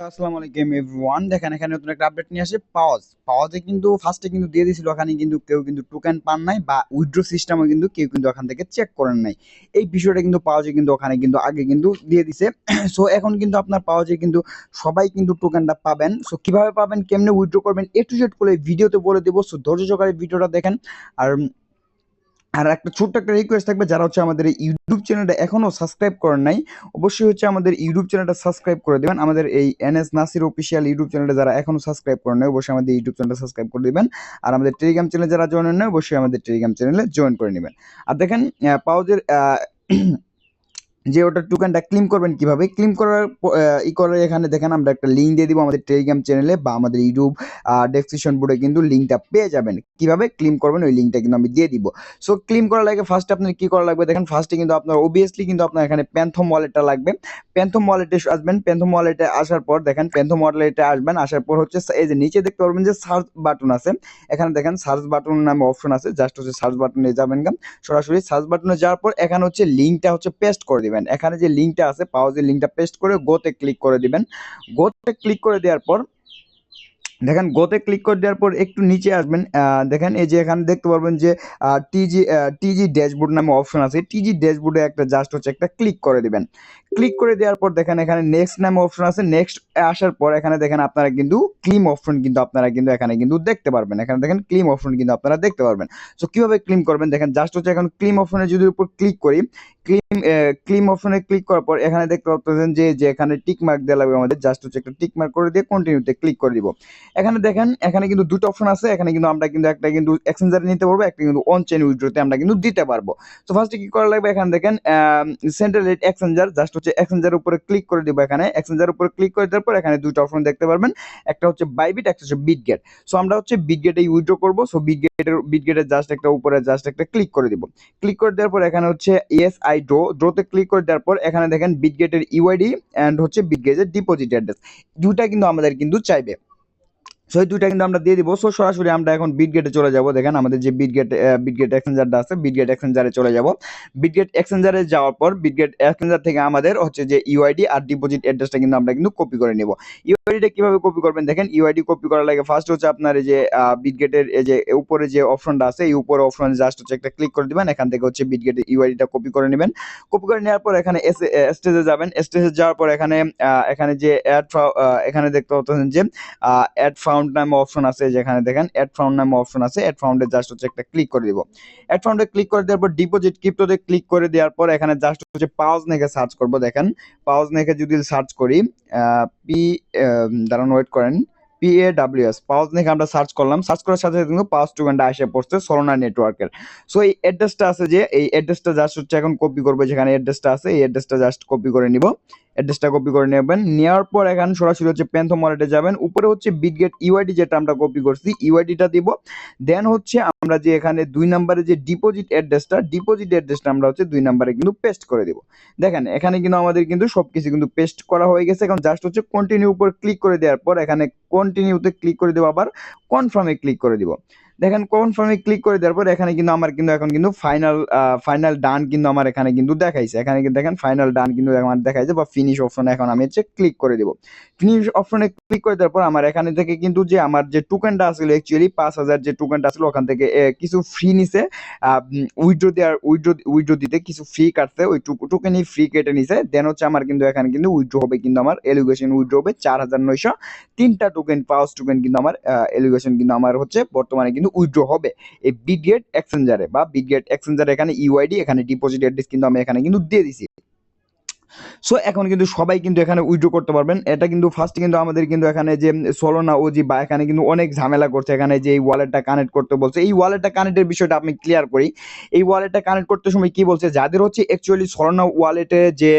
আসসালামু আলাইকুম এভরিওয়ান। দেখেন, এখানে নতুন একটা আপডেট নিয়ে আসে। পাওয়াজ পাওয়াজে কিন্তু ফার্স্টে কিন্তু দিয়ে দিয়েছিল, ওখানে কিন্তু কেউ কিন্তু টোকেন পান নাই বা উইথড্র সিস্টেমও কিন্তু কেউ কিন্তু ওখান থেকে চেক করেন নাই। এই বিষয়টা কিন্তু পাওয়াজে কিন্তু ওখানে কিন্তু আগে কিন্তু দিয়ে দিছে। সো এখন কিন্তু আপনার পাওয়াজে কিন্তু সবাই কিন্তু টোকেনটা পাবেন। সো কীভাবে পাবেন, কেমনে উইথড্র করবেন এ টু জেড করে ভিডিওতে বলে দেবো। সো ধৈর্য সহকারে ভিডিওটা দেখেন। আর আর একটা ছোট্ট একটা রিকোয়েস্ট থাকবে, যারা হচ্ছে আমাদের ইউটিউব চ্যানেলটা এখনও সাবস্ক্রাইব করেন নাই, অবশ্যই হচ্ছে আমাদের ইউটিউব চ্যানেলটা সাবস্ক্রাইব করে দেবেন। আমাদের এই N S Nasir official YouTube চ্যানেলটা যারা এখনও সাবস্ক্রাইব করেন নাই, অবশ্যই আমাদের ইউটিউব চ্যানেলটা সাবস্ক্রাইব করে দেবেন। আর আমাদের টেলিগ্রাম চ্যানেল যারা জয়েন নেন অবশ্যই আমাদের টেলিগ্রাম চ্যানেলে জয়েন করে নেবেন। আর দেখেন পাউজের যে ওটা টোকেনটা ক্লিম করবেন কীভাবে? ক্লিম করার ই করার এখানে দেখেন আমরা একটা লিঙ্ক দিয়ে দিব আমাদের টেলিগ্রাম চ্যানেলে বা আমাদের ইউটিউব ডেসক্রিপশন বোর্ডে কিন্তু লিঙ্কটা পেয়ে যাবেন। কীভাবে? ক্লিম করবেন, ওই লিঙ্কটা কিন্তু আমি দিয়ে দিব। সো ক্লিম করার লাগে ফার্স্টে আপনার কি করা লাগবে? দেখেন ফার্স্টে কিন্তু আপনার অবভিয়াসলি কিন্তু আপনার এখানে প্যান্থম ওয়ালেটটা লাগবে। প্যান্থম ওয়ালেটে আসবেন প্যান্থম ওয়ালেটে আসার পর দেখেন প্যান্থম ওয়ালেটে আসবেন, আসার পর হচ্ছে এই যে নিচে দেখতে পারবেন যে সার্চ বাটন আছে। এখানে দেখেন সার্চ বাটন নামে অপশন আছে। জাস্ট হচ্ছে সার্চ বাটনে যাবেন সরাসরি সার্চ বাটনে যাওয়ার পর এখানে হচ্ছে লিঙ্কটা হচ্ছে পেস্ট করে দিবেন। এখানে যে লিঙ্কটা আছে পাওয়া যে লিঙ্কটা পেস্ট করে গোতে ক্লিক করে দিবেন। গোতে ক্লিক করে দেওয়ার পর দেখেন গোতে ক্লিক করে দেওয়ার পর একটু নিচে আসবেন। দেখেন, এই যে এখানে দেখতে পারবেন যে টিজি টিজি ড্যাশবোর্ড নামে অপশন আছে। টিজি ড্যাশবোর্ডে একটা জাস্ট হচ্ছে একটা ক্লিক করে দিবেন। ক্লিক করে দেওয়ার পর দেখেন, এখানে নেক্সট নামে অপশন আছে। নেক্সট আসার পর এখানে দেখেন, আপনারা কিন্তু ক্লিম অপশন কিন্তু আপনারা কিন্তু এখানে কিন্তু দেখতে পারবেন। এখানে দেখেন ক্লিম অপশন কিন্তু আপনারা দেখতে পারবেন। সো কীভাবে ক্লিম করবেন? দেখেন জাস্ট হচ্ছে এখন ক্লিম অপশনে যদি উপর ক্লিক করি ক্লিম ক্লিম অপশনে ক্লিক করার পর এখানে দেখতে পাচ্ছেন যে যে এখানে টিক মার্ক দেওয়া লাগবে আমাদের জাস্ট হচ্ছে একটা টিক মার্ক করে দিয়ে কন্টিনিউতে ক্লিক করে দিব। এখানে দেখেন, এখানে কিন্তু দুটো অপশন আছে, এখানে কিন্তু আমরা কিন্তু একটা কিন্তু এক্সচেঞ্জারে নিতে পারব, একটা কিন্তু অন চেন উইথড্রোতে আমরা কিন্তু দিতে পারব। তো ফার্স্টে কি করা লাগবে? এখানে দেখেন সেন্ট্রাল রেট এক্সচেঞ্জার জাস্ট হচ্ছে এক্সচেঞ্জারের উপরে ক্লিক করে দিব এখানে। এক্সচেঞ্জারের উপরে ক্লিক করে দেওয়ার পর এখানে দুটো অপশন দেখতে পারবেন। একটা হচ্ছে বাইবিট একটা হচ্ছে বিটগেট সো আমরা হচ্ছে বিটগেটে উইথড্র করব। সো বিটগেটের বিটগেটের জাস্ট একটা উপরে জাস্ট একটা ক্লিক করে দিব। ক্লিক করে দেওয়ার পর এখানে হচ্ছে ইএস আই ড্রো ড্রোতে ক্লিক করে দেওয়ার পর এখানে দেখেন বিটগেটের ইউআইডি অ্যান্ড হচ্ছে বিটগেটের ডিপোজিট অ্যাড্রেস দুটা কিন্তু আমাদের কিন্তু চাইবে। সো দুইটা কিন্তু আমরা দিয়ে দিব। সো সরাসরি আমরা এখন বিটগেটে চলে যাব। দেখেন আমাদের যে বিটগেট বিটগেট এক্সচেঞ্জারটা আছে বিটগেট এক্সচেঞ্জারে চলে যাব। বিটগেট এক্সচেঞ্জারে যাওয়ার পর বিটগেট এক্সচেঞ্জার থেকে আমাদের হচ্ছে যে ইউআইডি আর ডিপোজিট অ্যাড্রেসটা কিন্তু আমরা কিন্তু কপি করে নেব। ইউআইডিটা কীভাবে কপি করবেন? দেখেন ইউআইডি কপি করার লাগে ফার্স্ট হচ্ছে আপনার এই যে বিটগেটের এই যে, উপরে যে অপশনটা আছে, এই উপরে অপশন জাস্ট হচ্ছে একটা ক্লিক করে দিবেন। এখান থেকে হচ্ছে বিটগেটের ইউআইডিটা কপি করে নেবেন। কপি করে নেওয়ার পর এখানে স্টেজে যাবেন। স্টেজে যাওয়ার পর এখানে এখানে যে অ্যাড এখানে দেখতে পাচ্ছেন যে অ্যাড ফাউন্ড নামে অপশন আছে যেখানে দেখেন অ্যাড ফাউন্ড নামে অপশন আছে অ্যাড ফাউন্ডে জাস্ট হচ্ছে একটা ক্লিক করে দিব। অ্যাড ফাউন্ডে ক্লিক করে দেওয়ার পর ডিপোজিট ক্রিপ্টোতে ক্লিক করে দেওয়ার পর এখানে জাস্ট হচ্ছে পাউজ নেকে সার্চ করব, দেখেন। পাউজ নেকে যদি সার্চ করি পি দাঁড়ান ওয়েট করেন। P A W S pause নেকে আমরা সার্চ করলাম। সার্চ করার সাথে সাথে কিন্তু পাউজ টুকানটা এসে পড়ছে সরোনা নেটওয়ার্কের সো এই অ্যাড্রেসটা আছে যে, এই অ্যাড্রেসটা জাস্ট হচ্ছে এখন কপি করব, যেখানে অ্যাড্রেসটা আছে, এই অ্যাড্রেসটা জাস্ট কপি করে নিব। অ্যাড্রেসটা কপি করে নেবেন। নেওয়ার পর এখানে সরাসরি হচ্ছে প্যান্থম ওয়ালেটে যাবেন। উপরে হচ্ছে বিটগেট ইউআইডি যেটা আমরা কপি করছি ইউআইডিটা দিব। দেন হচ্ছে আমরা যে এখানে দুই নম্বরে যে ডিপোজিট অ্যাড্রেসটা ডিপোজিট অ্যাড্রেসটা আমরা হচ্ছে দুই নম্বরে কিন্তু পেস্ট করে দিব। দেখেন, এখানে কিন্তু আমাদের কিন্তু সবকিছু কিন্তু পেস্ট করা হয়ে গেছে। এখন জাস্ট হচ্ছে কন্টিনিউ উপর ক্লিক করে দেওয়ার পর এখানে কন্টিনিউতে ক্লিক করে দেবো, আবার কনফার্মে ক্লিক করে দিব। দেখেন কনফার্মে ক্লিক করে দেওয়ার পর এখানে কিন্তু আমার কিন্তু এখন কিন্তু ফাইনাল ফাইনাল ডান কিন্তু আমার এখানে কিন্তু দেখাইছে। এখানে কিন্তু দেখেন ফাইনাল ডান কিন্তু আমার দেখাইছে বা ফিনিশ অপশনে এখন আমি হচ্ছে ক্লিক করে দেবো। ফিনিশ অপশনে ক্লিক করে দেওয়ার পর আমার এখানে থেকে কিন্তু যে আমার যে টোকেনটা আসলে অ্যাকচুয়ালি পাঁচ হাজার যে টোকেনটা আসলে ওখান থেকে কিছু ফ্রি নিছে। উইড্রো দেওয়ার উইড্রো উইড্রো দিতে কিছু ফ্রি কাটছে, ওই টোকেনই ফ্রি কেটে নিছে। দেন হচ্ছে আমার কিন্তু এখানে কিন্তু উইড্রো হবে কিন্তু আমার এলিগেশন উইড্রো হবে চার হাজার নয়শো তিনটা টোকেন পাওয়ার টোকেন কিন্তু আমার এলিগেশন কিন্তু আমার হচ্ছে বর্তমানে কিন্তু উইড্রো হবে। এই বিগ্রেড এক্সচেঞ্জারে বা বিগ্রেড এক্সচেঞ্জারে এখানে ইউআইডি এখানে ডিপোজিট অ্যাড্রেস কিন্তু আমি এখানে কিন্তু দিয়ে দিছি। সো এখন কিন্তু সবাই কিন্তু এখানে উইড্রো করতে পারবেন। এটা কিন্তু ফার্স্ট কিন্তু আমাদের কিন্তু এখানে যে সোলোনা ওজি বা এখানে কিন্তু অনেক ঝামেলা করছে। এখানে যে এই ওয়ালেটটা কানেক্ট করতে বলছে। এই ওয়ালেটটা কানেক্টের বিষয়টা আমি ক্লিয়ার করি। এই ওয়ালেটটা কানেক্ট করতে সময় কি বলছে? যাদের হচ্ছে অ্যাকচুয়ালি সোলোনা ওয়ালেটে যে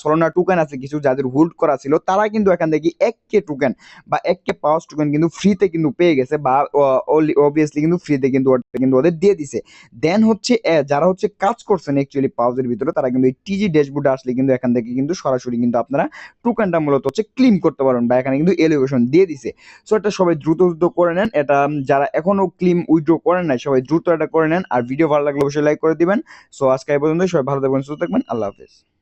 সোলোনা টোকেন আছে, কিছু যাদের হোল্ড করা ছিল, তারা কিন্তু এখান থেকে এক কে টোকেন বা এক কে পাওয়ার টোকেন কিন্তু ফ্রিতে কিন্তু পেয়ে গেছে বা অবভিয়াসলি কিন্তু ফ্রিতে কিন্তু কিন্তু ওদের দিয়ে দিছে। দেন হচ্ছে যারা হচ্ছে কাজ করছেন অ্যাকচুয়ালি পাউজের ভিতরে, তারা কিন্তু এই টিজি ড্যাশবোর্ডে আসলে কিন্তু এখান থেকে কিন্তু সরাসরি কিন্তু আপনারা টোকেনটা মূলত হচ্ছে ক্লিম করতে পারবেন বা এখানে কিন্তু এলিভেশন দিয়ে দিছে। সো এটা সবাই দ্রুত দ্রুত করে নেন। এটা যারা এখনও ক্লিম উইথড্র করেন নাই, সবাই দ্রুত এটা করে নেন। আর ভিডিও ভালো লাগলে অবশ্যই লাইক করে দিবেন। সো আজকে এই পর্যন্ত সবাই ভালো থাকবেন, সুস্থ থাকবেন। আল্লাহ হাফেজ।